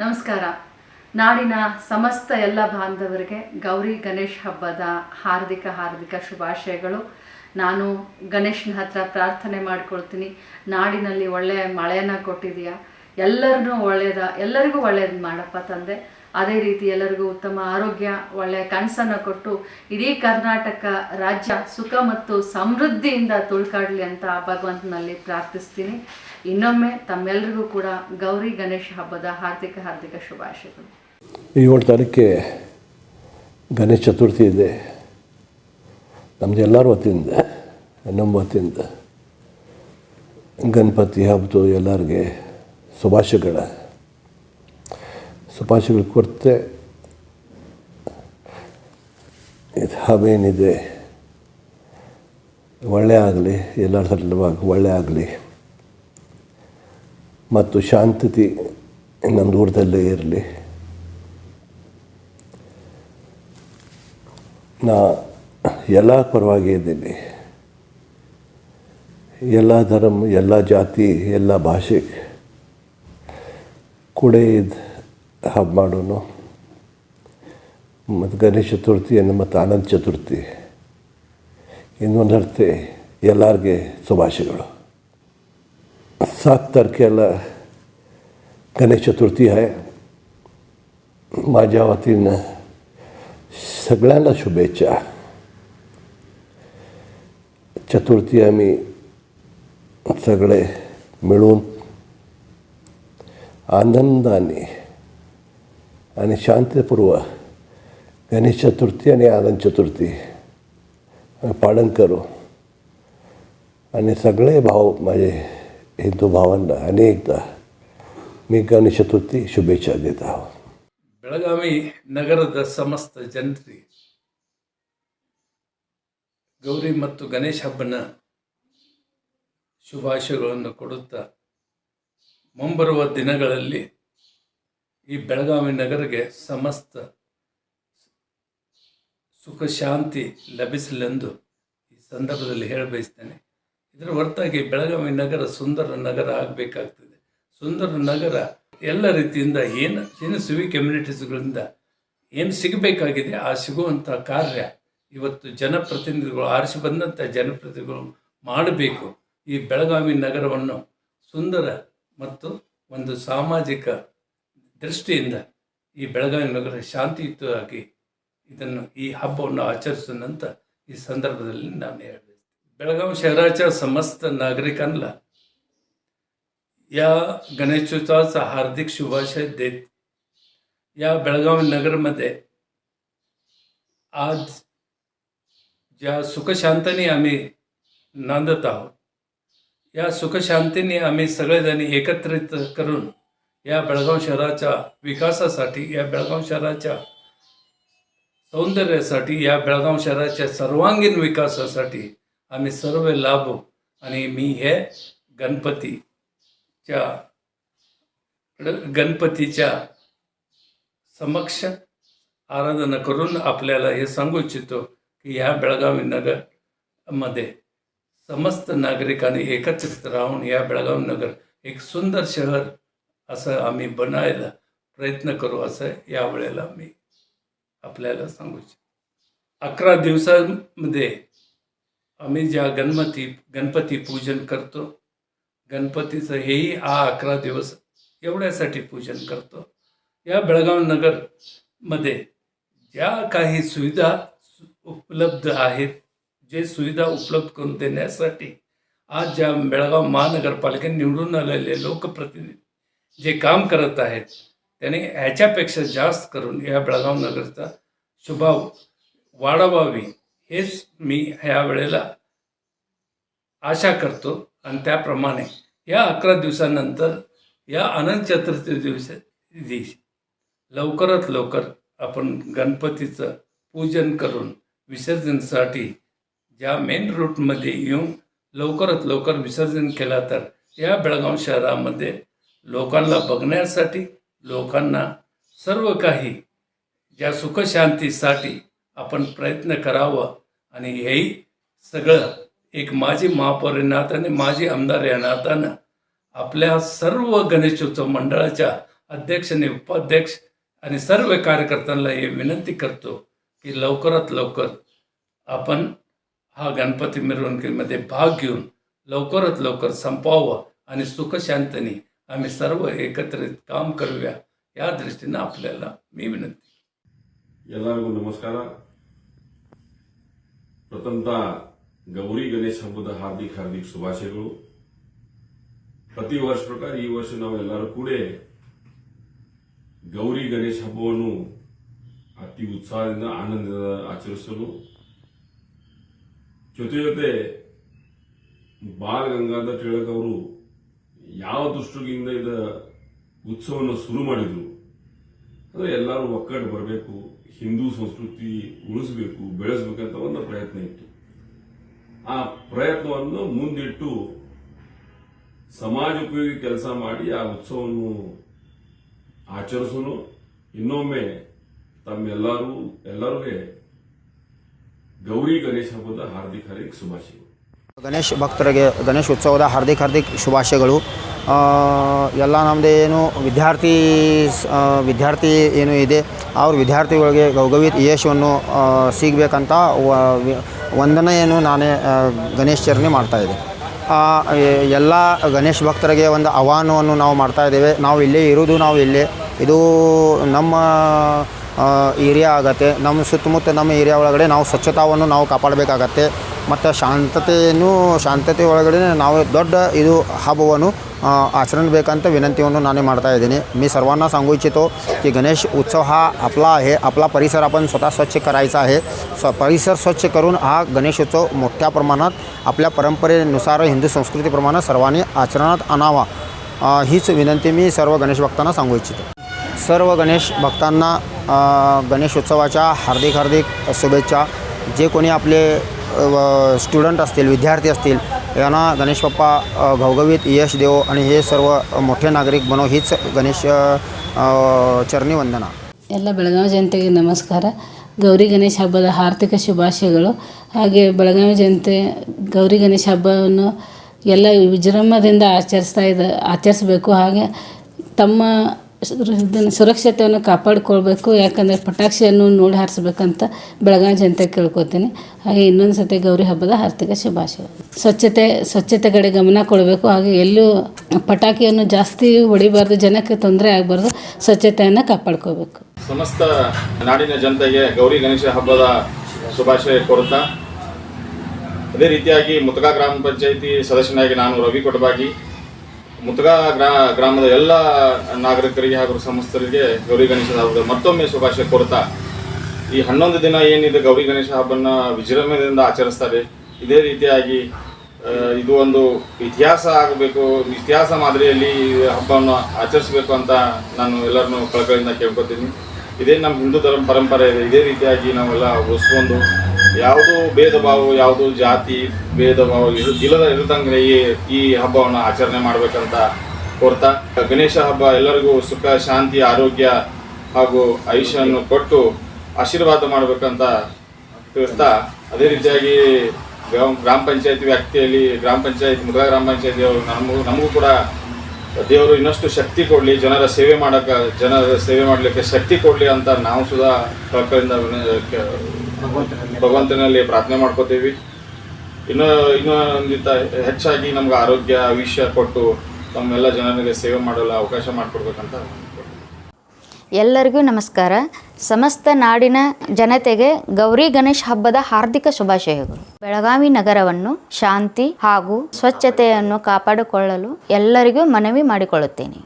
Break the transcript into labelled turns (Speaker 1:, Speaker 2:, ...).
Speaker 1: ನಮಸ್ಕಾರ. ನಾಡಿನ ಸಮಸ್ತ ಎಲ್ಲ ಬಾಂಧವರಿಗೆ ಗೌರಿ ಗಣೇಶ್ ಹಬ್ಬದ ಹಾರ್ದಿಕ ಹಾರ್ದಿಕ ಶುಭಾಶಯಗಳು. ನಾನು ಗಣೇಶನ ಹತ್ರ ಪ್ರಾರ್ಥನೆ ಮಾಡ್ಕೊಳ್ತೀನಿ. ನಾಡಿನಲ್ಲಿ ಒಳ್ಳೆಯ ಮಳೆಯನ್ನು ಕೊಟ್ಟಿದೆಯಾ ಎಲ್ಲರನ್ನೂ ಒಳ್ಳೆಯದ, ಎಲ್ಲರಿಗೂ ಒಳ್ಳೇದು ಮಾಡಪ್ಪ ತಂದೆ. ಅದೇ ರೀತಿ ಎಲ್ಲರಿಗೂ ಉತ್ತಮ ಆರೋಗ್ಯ ಒಳ್ಳೆಯ ಕನಸನ್ನು ಕೊಟ್ಟು ಇಡೀ ಕರ್ನಾಟಕ ರಾಜ್ಯ ಸುಖ ಮತ್ತು ಸಮೃದ್ಧಿಯಿಂದ ತುಳ್ಕಾಡಲಿ ಅಂತ ಭಗವಂತನಲ್ಲಿ ಪ್ರಾರ್ಥಿಸ್ತೀನಿ. ಇನ್ನೊಮ್ಮೆ ತಮ್ಮೆಲ್ಲರಿಗೂ ಕೂಡ ಗೌರಿ ಗಣೇಶ ಹಬ್ಬದ ಹಾರ್ದಿಕ ಹಾರ್ದಿಕ ಶುಭಾಶಯಗಳು.
Speaker 2: ಏಳು ತಾರೀಕೆ ಗಣೇಶ ಚತುರ್ಥಿ ಇದೆ. ನಮ್ಮದು ಎಲ್ಲರ ವತಿಯಿಂದ ನಮ್ಮ ವತಿಯಿಂದ ಗಣಪತಿ ಹಬ್ಬದು ಎಲ್ಲರಿಗೆ ಶುಭಾಶಯಗಳ. ಶುಭಾಶಯಗಳು ಕೊರತೆ ಇದು ಹಬೇನಿದೆ ಒಳ್ಳೆ ಆಗಲಿ, ಎಲ್ಲರ ಸಲುವಾಗಿ ಒಳ್ಳೆ ಆಗಲಿ. ಮತ್ತು ಶಾಂತತೆ ನಮ್ಮ ದೂರದಲ್ಲೇ ಇರಲಿ. ನಾ ಎಲ್ಲ ಪರವಾಗಿ ಇದ್ದೀನಿ. ಎಲ್ಲ ಧರ್ಮ, ಎಲ್ಲ ಜಾತಿ, ಎಲ್ಲ ಭಾಷೆ, ಕೂಡ ಇದು ಹಬ್ಬ ಮಾಡೋನು ಮತ್ತು ಗಣೇಶ ಚತುರ್ಥಿ ಮತ್ತು ಆನಂದ ಚತುರ್ಥಿ ಇನ್ನೊಂದು ಅರ್ಥ ಎಲ್ಲರಿಗೆ ಶುಭಾಶಯಗಳು सात तारखेला गणेश चतुर्थी आहे माझ्या वतीनं सगळ्यांना शुभेच्छा चतुर्थी आम्ही सगळे मिळून आनंदाने आणि शांतपूर्व गणेश चतुर्थी आणि आनंद चतुर्थी आम्ही पालन करू आणि सगळे भाव माझे हिंदू भावांना अनेकदा मी गणेश चतुर्थी शुभेच्छा देत आहोत
Speaker 3: ಬೆಳಗಾವಿ ನಗರದ ಸಮಸ್ತ ಜನರಿಗೆ ಗೌರಿ ಮತ್ತು ಗಣೇಶ ಹಬ್ಬನ ಶುಭಾಶಯಗಳನ್ನು ಕೊಡುತ್ತಾ ಮುಂಬರುವ ದಿನಗಳಲ್ಲಿ ಈ ಬೆಳಗಾವಿ ನಗರಕ್ಕೆ ಸಮಸ್ತ ಸುಖ ಶಾಂತಿ ಲಭಿಸಲೆಂದು ಈ ಸಂದರ್ಭದಲ್ಲಿ ಹೇಳಬಯಸ್ತೇನೆ ಇದರ ಹೊರತಾಗಿ ಬೆಳಗಾವಿ ನಗರ ಸುಂದರ ನಗರ ಆಗಬೇಕಾಗ್ತದೆ. ಸುಂದರ ನಗರ ಎಲ್ಲ ರೀತಿಯಿಂದ ಏನು ಏನು ಸಿವಿ ಕಮ್ಯುನಿಟೀಸ್ಗಳಿಂದ ಏನು ಸಿಗಬೇಕಾಗಿದೆ ಆ ಸಿಗುವಂಥ ಕಾರ್ಯ ಇವತ್ತು ಜನಪ್ರತಿನಿಧಿಗಳು ಆರಿಸಿ ಬಂದಂಥ ಜನಪ್ರತಿನಿಧಿಗಳು ಮಾಡಬೇಕು. ಈ ಬೆಳಗಾವಿ ನಗರವನ್ನು ಸುಂದರ ಮತ್ತು ಒಂದು ಸಾಮಾಜಿಕ ದೃಷ್ಟಿಯಿಂದ ಈ ಬೆಳಗಾವಿ ನಗರ ಶಾಂತಿಯುತವಾಗಿ ಇದನ್ನು ಈ ಹಬ್ಬವನ್ನು ಆಚರಿಸೋನಂತ ಈ ಸಂದರ್ಭದಲ್ಲಿ ನಾನು ಹೇಳಬೇಕು ಬೆಳಗಾವಿ ಶಹರಾच्या समस्त नागरिकांना या गणेशोत्सवाचा हार्दिक शुभाशय देत या बेळगाव नगरमध्ये आज ज्या सुखशांतीने आम्ही नांदत आहोत या सुखशांतीने आम्ही सगळेजणी एकत्रित करून या बेळगाव शहराच्या विकासासाठी या बेळगाव शहराच्या सौंदर्यासाठी या बेळगाव शहराच्या सर्वांगीण विकासासाठी आम्ही सर्व लाभू आणि मी हे गणपतीच्या गणपतीच्या समक्ष आराधना करून आपल्याला हे सांगू इच्छितो की ह्या बेळगावी नगरमध्ये समस्त नागरिकांनी एकत्रित राहून या बेळगाव नगर एक सुंदर शहर असं आम्ही बनायला प्रयत्न करू असं यावेळेला मी आपल्याला सांगू इच्छितो. अकरा दिवसांमध्ये आम्ही ज्या गणपती गणपती पूजन करतो गणपतीचं हेही हा अकरा दिवस एवढ्यासाठी पूजन करतो. या बेळगाव नगरमध्ये ज्या काही सुविधा उपलब्ध आहेत जे सुविधा उपलब्ध करून देण्यासाठी आज ज्या बेळगाव महानगरपालिकेने निवडून आलेले लोकप्रतिनिधी जे काम करत आहेत त्याने ह्याच्यापेक्षा जास्त करून या बेळगाव नगरचा स्वभाव वाढवावी हेच मी ह्या वेळेला आशा करतो. आणि त्याप्रमाणे या अकरा दिवसानंतर या अनंत चतुर्थी दिवस दिवशी लवकरात लवकर आपण गणपतीचं पूजन करून विसर्जनसाठी ज्या मेन रूटमध्ये येऊन लवकरात लवकर विसर्जन केला तर या बेळगाव शहरामध्ये लोकांना बघण्यासाठी लोकांना सर्व काही ज्या सुखशांतीसाठी आपण प्रयत्न करावं आणि हेही सगळं एक माजी महापौर या नात्याने माजी आमदार या नात्यानं आपल्या सर्व गणेशोत्सव मंडळाच्या अध्यक्ष आणि उपाध्यक्ष आणि सर्व कार्यकर्त्यांना हे विनंती करतो की लवकरात लवकर आपण हा गणपती मिरवणुकीमध्ये भाग घेऊन लवकरात लवकर संपवावं आणि सुखशांतनी आम्ही सर्व एकत्रित काम करूया या दृष्टीनं आपल्याला मी विनंती
Speaker 4: ಎಲ್ಲರಿಗೂ ನಮಸ್ಕಾರ ಪ್ರಥಮತಃ ಗೌರಿ ಗಣೇಶ ಹಬ್ಬದ ಹಾರ್ದಿಕ ಹಾರ್ದಿಕ ಶುಭಾಶಯಗಳು ಪ್ರತಿ ವರ್ಷ ಪ್ರಕಾರ ಈ ವರ್ಷ ನಾವು ಎಲ್ಲರೂ ಕೂಡ ಗೌರಿ ಗಣೇಶ ಹಬ್ಬವನ್ನು ಅತಿ ಉತ್ಸಾಹದಿಂದ ಆನಂದದಿಂದ ಆಚರಿಸಲು ಜೊತೆ ಜೊತೆ ಬಾಲ ಗಂಗಾಧರ್ ತಿಳಕ್ ಅವರು ಯಾವ ದೃಷ್ಟಿಯಿಂದ ಇದ ಉತ್ಸವವನ್ನು ಶುರು ಮಾಡಿದ್ರು? ಅಂದ್ರೆ ಎಲ್ಲರೂ ಒಕ್ಕಟ್ಟು ಬರಬೇಕು, ಹಿಂದೂ ಸಂಸ್ಕೃತಿ ಉಳಿಸಬೇಕು, ಬೆಳೆಸಬೇಕಂತ ಒಂದು ಪ್ರಯತ್ನ ಇತ್ತು. ಆ ಪ್ರಯತ್ನವನ್ನು ಮುಂದಿಟ್ಟು ಸಮಾಜ ಉಪಯೋಗಿ ಕೆಲಸ ಮಾಡಿ ಆ ಉತ್ಸವವನ್ನು ಆಚರಿಸೋನು. ಇನ್ನೊಮ್ಮೆ ತಮ್ಮೆಲ್ಲರೂ, ಎಲ್ಲರಿಗೆ ಗೌರಿ ಗಣೇಶ ಹಬ್ಬದ ಹಾರ್ದಿಕ ಹಾರ್ದಿಕ ಶುಭಾಶಯಗಳು.
Speaker 5: ಗಣೇಶ್ ಭಕ್ತರಿಗೆ ಗಣೇಶ ಉತ್ಸವದ ಹಾರ್ದಿಕ್ ಹಾರ್ದಿಕ್ ಶುಭಾಶಯಗಳು. ಎಲ್ಲ ನಮ್ಮದು ಏನು ವಿದ್ಯಾರ್ಥಿ ವಿದ್ಯಾರ್ಥಿ ಏನು ಇದೆ ಅವ್ರ ವಿದ್ಯಾರ್ಥಿಗಳಿಗೆ ಗೌಗವಿತ್ ಯಶವನ್ನು ಸಿಗಬೇಕಂತ ವಂದನೆಯನ್ನು ನಾನೇ ಆ, ಗಣೇಶ್ ಚರಣೆ ಮಾಡ್ತಾಯಿದ್ದೆ ಎಲ್ಲ ಗಣೇಶ್ ಭಕ್ತರಿಗೆ ಒಂದು ಆಹ್ವಾನವನ್ನು ನಾವು ಮಾಡ್ತಾ ಇದ್ದೇವೆ. ನಾವು ಇಲ್ಲೇ ಇರೋದು ನಾವು ಇಲ್ಲೇ ಇದು ನಮ್ಮ ಏರಿಯಾ ಆಗತ್ತೆ. ನಮ್ಮ ಸುತ್ತಮುತ್ತ ನಮ್ಮ ಏರಿಯಾ ಒಳಗಡೆ ನಾವು ಸ್ವಚ್ಛತಾವನ್ನು ನಾವು ಕಾಪಾಡಬೇಕಾಗತ್ತೆ. ಮತ್ತು ಶಾಂತತೆಯನ್ನು ಶಾಂತತೆ ಒಳಗಡೆ ನಾವು ದೊಡ್ಡ ಇದು ಹಬ್ಬವನ್ನು अ, आचरण बेकांत विनंतीवरून नाणे मारता येते मी सर्वांना सांगू इच्छितो की गणेश उत्सव हा आपला आहे आपला परिसर आपण स्वतः स्वच्छ करायचा आहे स्व परिसर स्वच्छ करून हा गणेशोत्सव मोठ्या प्रमाणात आपल्या परंपरेनुसार हिंदू संस्कृतीप्रमाणे सर्वांनी आचरणात आणावा अ, हीच विनंती मी सर्व गणेश भक्तांना सांगू इच्छितो सर्व गणेश भक्तांना अ, गणेशोत्सवाच्या हार्दिक हार्दिक शुभेच्छा जे कोणी आपले स्टुडंट असतील विद्यार्थी असतील यांना गणेश बाप्पा अ, घवघवीत यश देवो आणि हे सर्व मोठे नागरिक बनव हीच गणेश अ, चरणी वंदना
Speaker 6: ಎಲ್ಲ ಬೆಳಗಾವಿ ಜನತೆಗೆ ನಮಸ್ಕಾರ ಗೌರಿ ಗಣೇಶ ಹಬ್ಬದ ಆರ್ಥಿಕ ಶುಭಾಶಯಗಳು ಹಾಗೆ ಬೆಳಗಾವಿ ಜನತೆ ಗೌರಿ ಗಣೇಶ ಹಬ್ಬವನ್ನು ಎಲ್ಲ ವಿಜೃಂಭಣೆಯಿಂದ ಆಚರಿಸ್ತಾ ಇದೆ ಆಚರಿಸಬೇಕು ಹಾಗೆ ತಮ್ಮ ಸುರ- ಇದನ್ನು ಸುರಕ್ಷತೆಯನ್ನು ಕಾಪಾಡಿಕೊಳ್ಬೇಕು. ಯಾಕಂದರೆ ಪಟಾಕ್ಷಿಯನ್ನು ನೋಡಿ ಹಾರಿಸ್ಬೇಕಂತ ಬೆಳಗಾವಿ ಜನತೆ ಕೇಳ್ಕೊತೀನಿ. ಹಾಗೆ ಇನ್ನೊಂದು ಸತಿ ಗೌರಿ ಹಬ್ಬದ ಆರ್ಥಿಕ ಶುಭಾಶಯ. ಸ್ವಚ್ಛತೆ ಸ್ವಚ್ಛತೆ ಕಡೆ ಗಮನ ಕೊಡಬೇಕು. ಹಾಗೆ ಎಲ್ಲೂ ಪಟಾಕಿಯನ್ನು ಜಾಸ್ತಿ ಹೊಡಿಬಾರ್ದು. ಜನಕ್ಕೆ ತೊಂದರೆ ಆಗಬಾರ್ದು. ಸ್ವಚ್ಛತೆಯನ್ನು ಕಾಪಾಡ್ಕೋಬೇಕು
Speaker 7: ಸಮಸ್ತ ನಾಡಿನ ಜನತೆಗೆ ಗೌರಿ ಗಣೇಶ ಹಬ್ಬದ ಶುಭಾಶಯ ಕೋರುತ್ತಾ, ಅದೇ ರೀತಿಯಾಗಿ ಮುತಗಾ ಗ್ರಾಮ ಪಂಚಾಯಿತಿ ಸದಸ್ಯನಾಗಿ ನಾನು ರವಿ ಕೊಟಬಾಗಿ ಮುತಗಾ ಗ್ರಾ, ಗ್ರಾಮದ ಎಲ್ಲ ನಾಗರಿಕರಿಗೆ ಹಾಗೂ ಸಮಸ್ತರಿಗೆ ಗೌರಿ ಗಣೇಶ ಹಬ್ಬದ ಮತ್ತೊಮ್ಮೆ ಶುಭಾಶಯ ಕೋರ್ತಾ ಈ ಹನ್ನೊಂದು ದಿನ ಏನಿದೆ ಗೌರಿ ಗಣೇಶ ಹಬ್ಬನ ವಿಜೃಂಭಣೆಯಿಂದ ಆಚರಿಸ್ತಾರೆ. ಇದೇ ರೀತಿಯಾಗಿ ಇದು ಒಂದು ಇತಿಹಾಸ ಆಗಬೇಕು, ಇತಿಹಾಸ ಮಾದರಿಯಲ್ಲಿ ಹಬ್ಬವನ್ನು ಆಚರಿಸಬೇಕು ಅಂತ ನಾನು ಎಲ್ಲರನ್ನು ಕಳಕಳಿಯಿಂದ ಕೇಳ್ಕೊತೀನಿ. ಇದೇ ನಮ್ಮ ಹಿಂದೂ ಧರ್ಮ ಪರಂಪರೆ ಇದೆ. ಇದೇ ರೀತಿಯಾಗಿ ನಾವೆಲ್ಲ ಉಳಿಸ್ಕೊಂಡು ಯಾವುದು ಭೇದ ಭಾವ ಯಾವುದು ಜಾತಿ ಭೇದ ಭಾವ ಇದು ಇಲ್ಲದ ಇರದಂಗೆ ಈ ಈ ಹಬ್ಬವನ್ನು ಆಚರಣೆ ಮಾಡಬೇಕಂತ ಕೋರ್ತಾ. ಗಣೇಶ ಹಬ್ಬ ಎಲ್ಲರಿಗೂ ಸುಖ, ಶಾಂತಿ, ಆರೋಗ್ಯ ಹಾಗೂ ಆಯುಷ್ಯನ್ನು ಕೊಟ್ಟು ಆಶೀರ್ವಾದ ಮಾಡಬೇಕಂತ ತಿಳಿಸ್ತಾ. ಅದೇ ರೀತಿಯಾಗಿ ಗ್ರಾಮ ಪಂಚಾಯತ್ ವ್ಯಾಪ್ತಿಯಲ್ಲಿ, ಗ್ರಾಮ ಪಂಚಾಯತ್ ಮುದ್ರಾ ಗ್ರಾಮ ಪಂಚಾಯತಿ ಅವರು ನಮಗೂ ನಮಗೂ ಕೂಡ ದೇವರು ಇನ್ನಷ್ಟು ಶಕ್ತಿ ಕೊಡಲಿ, ಜನರ ಸೇವೆ ಮಾಡೋಕೆ, ಜನರ ಸೇವೆ ಮಾಡಲಿಕ್ಕೆ ಶಕ್ತಿ ಕೊಡಲಿ ಅಂತ ನಾವು ಸುಧಾ ಕಳಕಳಿಂದ ಭಗವಂತನಲ್ಲಿ ಪ್ರಾರ್ಥನೆ ಮಾಡ್ಕೋತೀವಿ. ಇನ್ನು ಇನ್ನೊಂದಿತ ಹೆಚ್ಚಾಗಿ ನಮ್ಗೆ ಆರೋಗ್ಯ ವಿಷಯ ಕೊಟ್ಟು ತಮ್ಮೆಲ್ಲ ಜನರಿಗೆ ಸೇವೆ ಮಾಡಲು ಅವಕಾಶ ಮಾಡಿಕೊಡ್ಬೇಕಂತ
Speaker 8: ಎಲ್ಲರಿಗೂ ನಮಸ್ಕಾರ. ಸಮಸ್ತ ನಾಡಿನ ಜನತೆಗೆ ಗೌರಿ ಗಣೇಶ್ ಹಬ್ಬದ ಹಾರ್ದಿಕ ಶುಭಾಶಯಗಳು. ಬೆಳಗಾವಿ ನಗರವನ್ನು ಶಾಂತಿ ಹಾಗೂ ಸ್ವಚ್ಛತೆಯನ್ನು ಕಾಪಾಡಿಕೊಳ್ಳಲು ಎಲ್ಲರಿಗೂ ಮನವಿ ಮಾಡಿಕೊಳ್ಳುತ್ತೇನೆ.